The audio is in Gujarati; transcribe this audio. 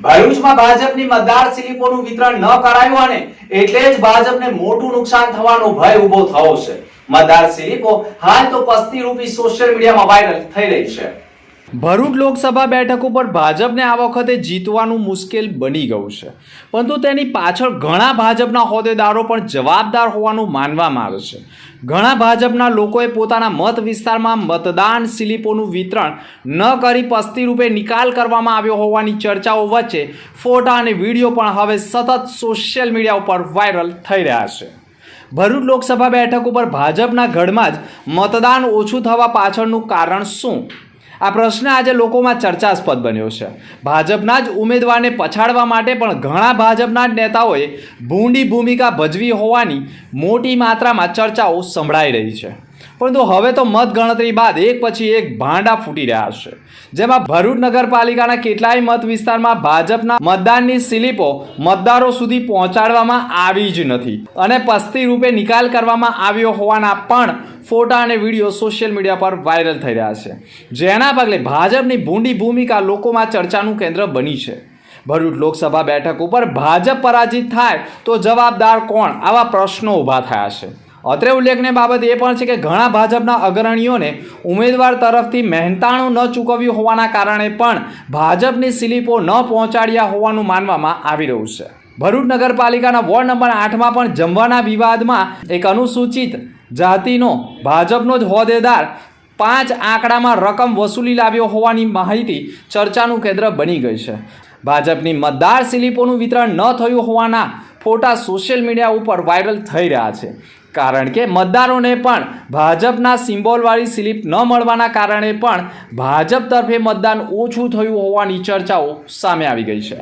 ભરૂચમાં ભાજપની મતદાર સ્લિપોનું વિતરણ ન કરાયું અને એટલે જ ભાજપને મોટું નુકસાન થવાનો ભય ઊભો થયો છે. મતદાર સ્લિપો હાલ તો પસ્તી રૂપી સોશિયલ મીડિયામાં વાયરલ થઈ રહી છે. ભરૂચ લોકસભા બેઠક ઉપર ભાજપને આ વખતે જીતવાનું મુશ્કેલ બની ગયું છે. પરંતુ તેની પાછળ ઘણા ભાજપના હોદ્દેદારો પણ જવાબદાર હોવાનું માનવામાં આવે છે. ઘણા ભાજપના લોકોએ પોતાના મત વિસ્તારમાં મતદાન સ્લિપોનું વિતરણ ન કરી પસ્તી રૂપે નિકાલ કરવામાં આવ્યો હોવાની ચર્ચાઓ વચ્ચે ફોટા અને વીડિયો પણ હવે સતત સોશિયલ મીડિયા ઉપર વાયરલ થઈ રહ્યા છે. ભરૂચ લોકસભા બેઠક ઉપર ભાજપના ગઢમાં જ મતદાન ઓછું થવા પાછળનું કારણ શું? આ પ્રશ્ન આજે લોકોમાં ચર્ચાસ્પદ બન્યો છે. ભાજપના જ ઉમેદવારને પછાડવા માટે પણ ઘણા ભાજપના જ નેતાઓએ ભૂંડી ભૂમિકા ભજવી હોવાની મોટી માત્રામાં ચર્ચાઓ સંભળાઈ રહી છે. પરંતુ હવે તો મતગણતરી બાદ એક પછી એક ભાંડા ફૂટી રહ્યા છે. જેમાં ભરૂચ નગરપાલિકાના કેટલાય મત વિસ્તારમાં ભાજપના મતદાનની સ્લિપો મતદારો સુધી પહોંચાડવામાં આવી જ નથી. અને પસ્તી રૂપે નિકાલ કરવામાં આવ્યો હોવાના પણ ફોટા અને વીડિયો સોશિયલ મીડિયા પર વાયરલ થઈ રહ્યા છે. જેના પગલે ભાજપની ભૂંડી ભૂમિકા લોકોમાં ચર્ચાનું કેન્દ્ર બની છે. ભરૂચ લોકસભા બેઠક ઉપર ભાજપ પરાજિત થાય તો જવાબદાર કોણ? આવા પ્રશ્નો ઊભા થયા છે. અત્રે ઉલ્લેખનીય બાબત એ પણ છે કે ઘણા ભાજપના અગ્રણીઓને ઉમેદવાર તરફથી મહેનતાણું ન ચૂકવ્યું હોવાના કારણે પણ ભાજપની સ્લીપો ન પહોંચાડ્યા હોવાનું માનવામાં આવી રહ્યું છે. ભરૂચ નગરપાલિકાના વોર્ડ નંબર આઠમાં પણ જમવાના વિવાદમાં એક અનુસૂચિત જાતિનો, ભાજપનો જ હોદ્દેદાર, પાંચ આંકડામાં રકમ વસૂલી લાવ્યો હોવાની માહિતી ચર્ચાનું કેન્દ્ર બની ગઈ છે. ભાજપની મતદાર સ્લિપોનું વિતરણ ન થયું હોવાના ફોટા સોશિયલ મીડિયા ઉપર વાયરલ થઈ રહ્યા છે. કારણ કે મતદારોને પણ ભાજપના સિમ્બોલવાળી સ્લિપ ન મળવાના કારણે પણ ભાજપ તરફે મતદાન ઓછું થયું હોવાની ચર્ચાઓ સામે આવી ગઈ છે.